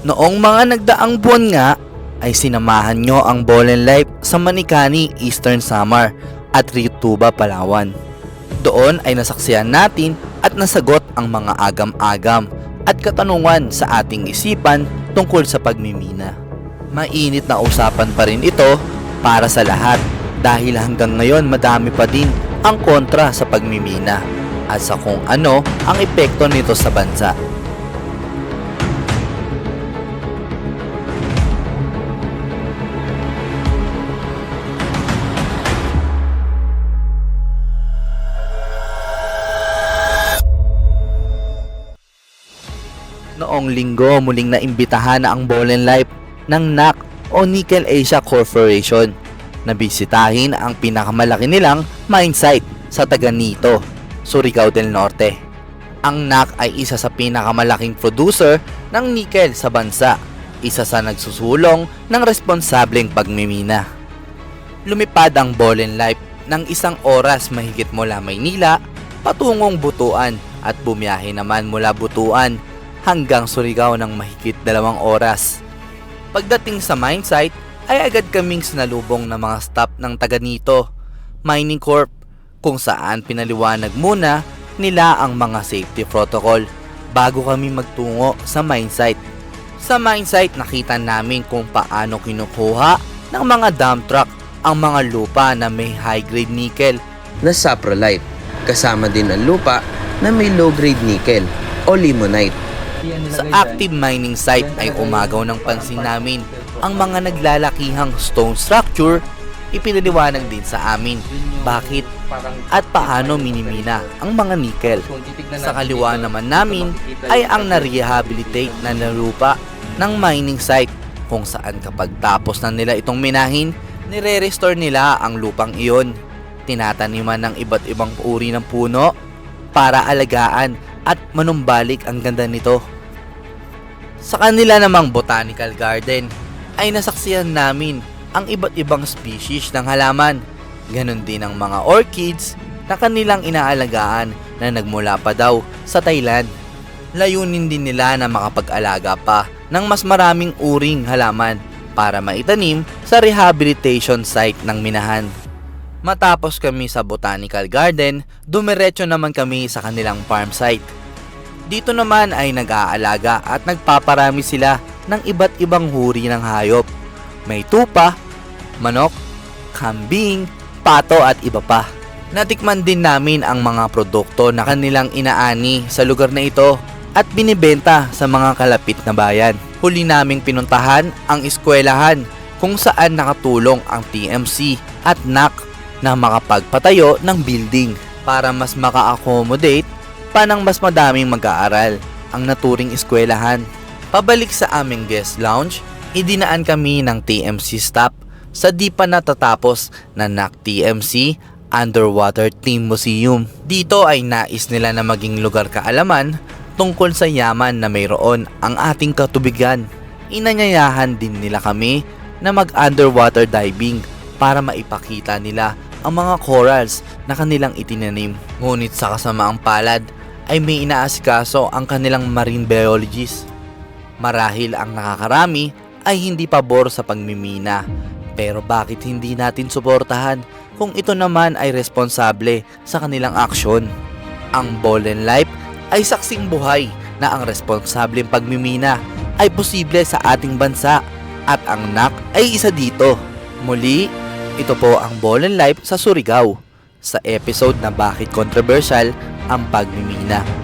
Noong mga nagdaang buwan nga ay sinamahan nyo ang and Life sa Manikani, Eastern Samar at Rituba, Palawan. Doon ay nasaksihan natin at nasagot ang mga agam-agam at katanungan sa ating isipan tungkol sa pagmimina. Mainit na usapan pa rin ito para sa lahat dahil hanggang ngayon madami pa din ang kontra sa pagmimina at sa kung ano ang epekto nito sa bansa. Noong linggo muling naimbitahan na ang and Life ng NAC o Nickel Asia Corporation na bisitahin ang pinakamalaki nilang mine site sa Taganito, Surigao del Norte. Ang NAC ay isa sa pinakamalaking producer ng nickel sa bansa, isa sa nagsusulong ng responsableng pagmimina. Lumipad ang and Life ng isang oras mahigit mula Maynila patungong Butuan at bumiyahe naman mula Butuan hanggang Surigao ng mahigit dalawang oras. Pagdating sa mine site, ay agad kaming sinalubong ng mga staff ng taga nito, Mining Corp, kung saan pinaliwanag muna nila ang mga safety protocol bago kami magtungo sa mine site. Sa mine site, nakita namin kung paano kinukuha ng mga dump truck ang mga lupa na may high-grade nickel na saprolite. Kasama din ang lupa na may low-grade nickel o limonite. Sa active mining site ay umagaw ng pansin namin ang mga naglalakihang stone structure ipinaliwanag din sa amin bakit at paano minimina ang mga nickel. Sa kaliwa naman namin ay ang na-rehabilitate na lupa ng mining site kung saan kapag tapos na nila itong minahin, nire-restore nila ang lupang iyon. Tinataniman ng iba't ibang uri ng puno para alagaan at manumbalik ang ganda nito. Sa kanila namang botanical garden ay nasaksihan namin ang iba't ibang species ng halaman. Ganon din ang mga orchids na kanilang inaalagaan na nagmula pa daw sa Thailand. Layunin din nila na makapag-alaga pa ng mas maraming uring halaman para maitanim sa rehabilitation site ng minahan. Matapos kami sa botanical garden, dumiretso naman kami sa kanilang farm site. Dito naman ay nag-aalaga at nagpaparami sila ng iba't ibang huri ng hayop. May tupa, manok, kambing, pato at iba pa. Natikman din namin ang mga produkto na kanilang inaani sa lugar na ito at binibenta sa mga kalapit na bayan. Huli naming pinuntahan ang eskwelahan kung saan nakatulong ang TMC at NAC na makapagpatayo ng building para mas maka-accommodate pa ng mas madaming mag-aaral ang naturing eskwelahan. Pabalik sa aming guest lounge, idinaan kami ng TMC staff sa di pa natatapos na NAC TMC Underwater Team Museum. Dito ay nais nila na maging lugar kaalaman tungkol sa yaman na mayroon ang ating katubigan. Inanyayahan din nila kami na mag-underwater diving para maipakita nila ang mga corals na kanilang itinanim. Ngunit sa kasamaang palad ay may inaasikaso ang kanilang marine biologist. Marahil ang nakakarami ay hindi pabor sa pagmimina. Pero bakit hindi natin suportahan kung ito naman ay responsable sa kanilang aksyon? Ang and Life ay saksing buhay na ang responsableng pagmimina ay posible sa ating bansa at ang NAC ay isa dito. Muli, ito po ang and Life sa Surigao sa episode na bakit controversial ang pagmimina.